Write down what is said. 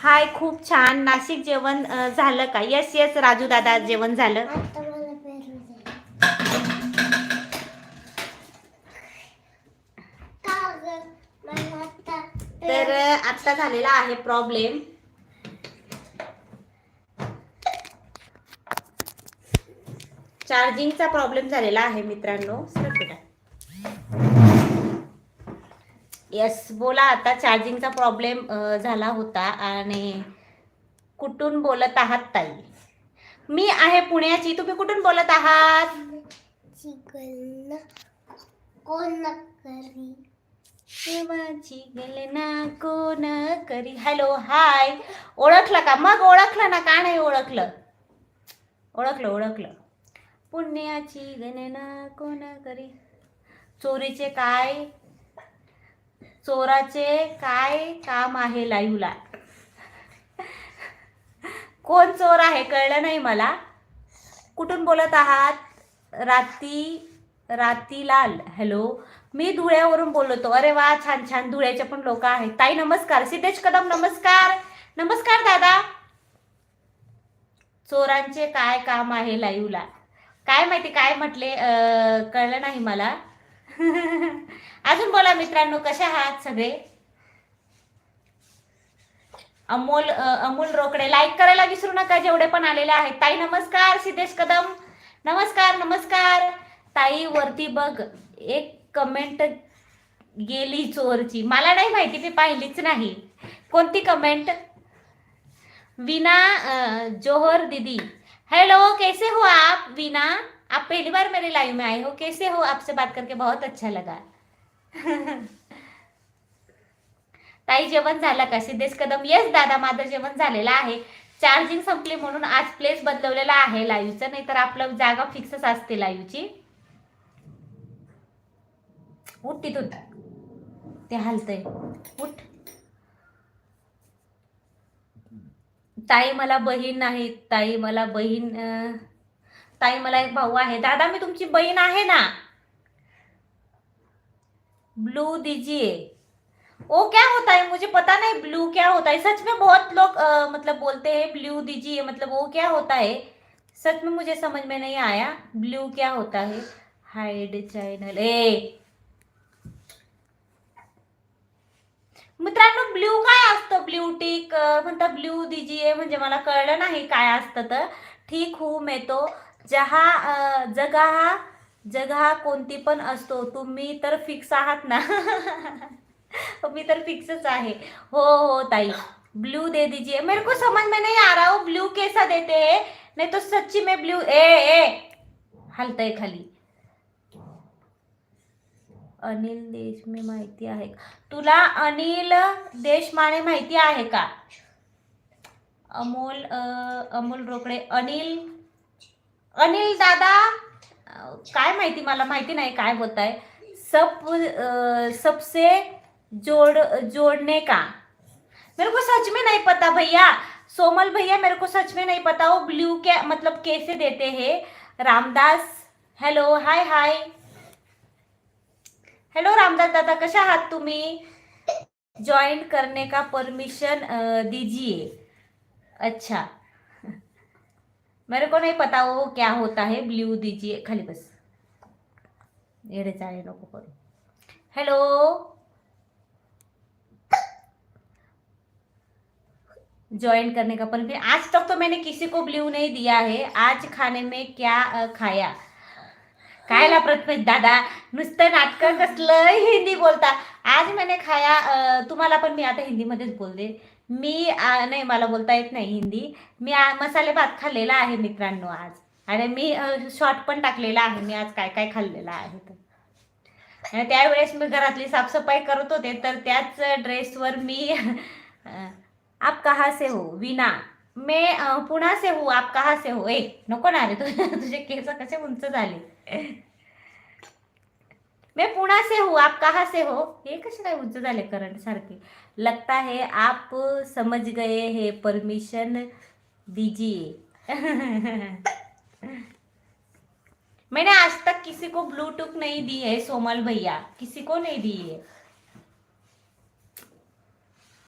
हाय खूप छान. नाशिक जेवण झालं का? येस येस राजू दादा जेवण झालं. आता आता तर अ, आत्ता झालेला आहे प्रॉब्लेम चार्जिंगचा प्रॉब्लेम झालेला आहे मित्रांनो. येस बोला आता. चार्जिंगचा प्रॉब्लेम झाला होता आणि कुठून बोलत आहात ताई? मी आहे पुण्याची. तुम्ही कुठून बोलत आहात? देवाची गलना कोण करी हॅलो हाय ओळखलं का? मग ओळखलं ना? का नाही ओळखलं? ओळखलं ओळखलं. पुण्याची गणना कोण करी चोरीचे काय? चोराचे काय काम आहे लाईव्हला कोण चोर आहे कळलं नाही मला. कुठून बोलत आहात? राती रातीलाल. हॅलो मी धुळ्यावरून बोलतो. अरे वा छान छान. धुळ्याचे पण लोक आहेत. ताई नमस्कार. सिद्धेश कदम नमस्कार. नमस्कार दादा. चोरांचे काय काम आहे लाईव्हला काय माहिती काय म्हटले कळलं नाही मला. अजून बोला मित्रांनो कशा आहात सगळे? अमोल अमोल रोकडे लाईक करायला विसरू नका जेवढे पण आलेले आहेत. ताई नमस्कार सिद्धेश कदम. नमस्कार नमस्कार. ताई वरती बघ एक कमेंट गेली चोरची मला नाही माहिती मी पाहिलीच नाही. कोणती कमेंट वीना जोहर दीदी. हेलो कैसे हो आप वीना आप पहली बार मेरे लाइव में आए हो? कैसे हो? आपसे बात करके बहुत अच्छा लगा। ताई जेवण झालं का? सिद्धेश कदम येस दादा माझं जेवण झालेलं आहे. चार्जिंग संपली म्हणून आज प्लेस बदलवलेला आहे लाईव्हचं नाहीतर आपलं जागा फिक्सच असते लाईव्हची उठ तिथून. ते हलतंय. उठ. ताई मला बहीण नाही ताई मला बहीण ताई मला एक भाऊ आहे. दादा मी तुमची बहीण आहे ना? ब्लू दीजिए ओ क्या होता है? मुझे पता नहीं ब्लू क्या होता है. सच में बहुत लोग अ, मतलब बोलते हैं ब्लू दीजिए मतलब वो क्या होता है? सच में मुझे समझ में नहीं आया. ब्लू क्या होता है? हाइड चॅनल ए! मित्रांनो ब्ल्यू काय असतं? ब्ल्यू टिक म्हणता ब्ल्यू दीजिए म्हणजे मला कळलं नाही काय असतं तर. ठीक हू मैं जहा जहा हा जग हा कोणती पण असतो. तुम्ही तर फिक्स आहात ना. मी तर फिक्सच आहे. हो हो ताई. ब्लू दे दीजिए. मेरे को समझ में नहीं आ रहा हो. ब्लू कैसा देते हैं? नहीं तो सच्ची में ब्लू ए ए! हलतय खाली. अनिल देशमे माहिती आहे का? तुला अनिल देशमाने माहिती आहे का? अमोल अमोल रोकडे. अनिल अनिल दादा, काय माहिती मला माहिती नाही काय आहे. सब सबसे जोड़ जोड़ने का? मेरे को सच में नहीं पता भैया. सोमल भैया, मेरे को सच में नहीं पता. वो ब्लू क्या मतलब कैसे देते हैं. Ramdas hello hi hi hello Ramdas दादा, कशा आहात तुम्ही? जॉईन करने का परमिशन दीजिए. अच्छा. मेरे को नहीं पता वो क्या होता है ब्लू दीजिए खाली बस। येडे चाळे नको करू। हेलो ज्वाइन करने का परमिशन आज तक तो मैंने किसी को ब्लू नहीं दिया है। आज खाने में क्या खाया? खायला प्रथमेश दादा नुसतं नाटकं कसलं हिंदी बोलता। आज मैंने खाया तुम्हाला पण मी आता हिंदीमध्येच बोलते। मी नाही मला बोलता येत नाही हिंदी. मी आ- मसाले भात खाल्लेला आहे मित्रांनो आज. आणि मी शॉर्ट पण टाकलेला आहे. मी आज काय काय खाल्लेलं आहे तर. आणि त्यावेळेस मी घरातली साफसफाई करत होते तर त्याच ड्रेसवर मी आप कहाँ से हो विना मे पुन्हा से हो आप कहाँ से हो. ए नको ना रे तुझे केस कसे उंच झाले? मैं पुणा से हूँ आप कहाँ से हो? हे कसे काय उंच झाले करंट सारखे? लगता है आप समझ गए हे परमिशन दीजिए. मैंने आज तक किसी को ब्लूटूथ नहीं दी है सोमल भैया। किसी को नहीं दी है।